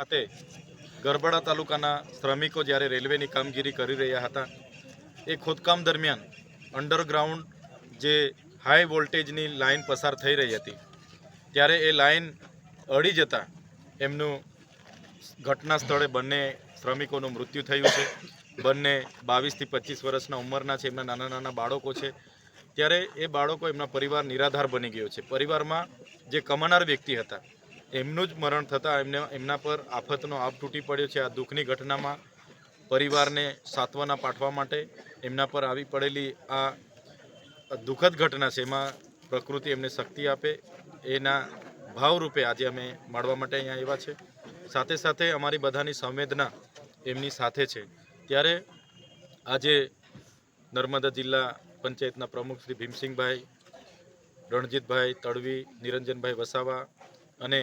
ખાતે ગરબડા તાલુકાના શ્રમિકો જ્યારે રેલવેની કામગીરી કરી રહ્યા હતા, એ ખોદકામ દરમિયાન અંડરગ્રાઉન્ડ જે હાઈ વોલ્ટેજની લાઇન પસાર થઈ રહી હતી, ત્યારે એ લાઈન અડી જતાં એમનું ઘટના સ્થળે બંને શ્રમિકોનું મૃત્યુ થયું છે. બંને બાવીસથી પચીસ વર્ષના ઉંમરના છે, એમના નાના નાના બાળકો છે. ત્યારે એ બાળકો એમના પરિવાર નિરાધાર બની ગયો છે. પરિવારમાં જે કમાનાર વ્યક્તિ હતા એમનું જ મરણ થતાં એમને, એમના પર આફતનો આપ તૂટી પડ્યો છે. આ દુઃખની ઘટનામાં પરિવારને સાંત્વના પાઠવા માટે એમના પર આવી પડેલી આ દુઃખદ ઘટના છે. એમાં પ્રકૃતિ એમને શક્તિ આપે, એના ભાવરૂપે આજે અમે મળવા માટે અહીંયા આવ્યા છે. સાથે સાથે અમારી બધાની સંવેદના એમની સાથે છે. ત્યારે આજે નર્મદા જિલ્લા પંચાયતના પ્રમુખ શ્રી ભીમસિંહભાઈ, રણજીતભાઈ તડવી, નિરંજનભાઈ વસાવા અને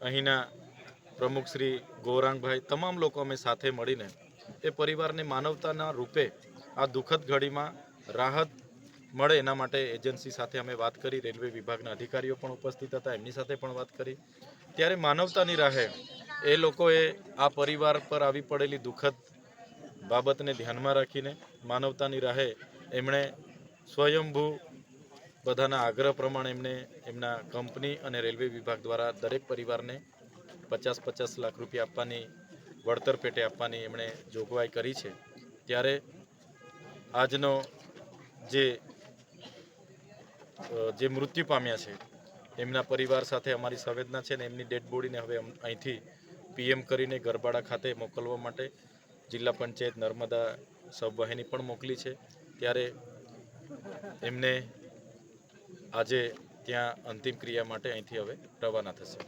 અહીંના પ્રમુખ શ્રી ગૌરાંગભાઈ, તમામ લોકો અમે સાથે મળીને એ પરિવારને માનવતાના રૂપે આ દુઃખદ ઘડીમાં રાહત મળે એના માટે એજન્સી સાથે અમે વાત કરી, રેલવે વિભાગના અધિકારીઓ પણ ઉપસ્થિત હતા, એમની સાથે પણ વાત કરી. ત્યારે માનવતાની રાહે એ લોકોએ આ પરિવાર પર આવી પડેલી દુઃખદ બાબતને ધ્યાનમાં રાખીને માનવતાની રાહે એમણે સ્વયંભૂ બધાના આગ્રહ પ્રમાણે એમને એમના કંપની અને રેલવે વિભાગ દ્વારા દરેક પરિવારને પચાસ પચાસ લાખ રૂપિયા આપવાની વળતર પેટે આપવાની એમણે જોગવાઈ કરી છે. ત્યારે આજનો જે મૃત્યુ પામ્યા છે, એમના પરિવાર સાથે અમારી સંવેદના છે ને એમની ડેડ બોડીને હવે અહીંથી પીએમ કરીને ગરબાડા ખાતે મોકલવા માટે જિલ્લા પંચાયત નર્મદા સબવાહિની પણ મોકલી છે. ત્યારે એમને આજે ત્યાં અંતિમ ક્રિયા માટે અહીંથી હવે રવાના થશે.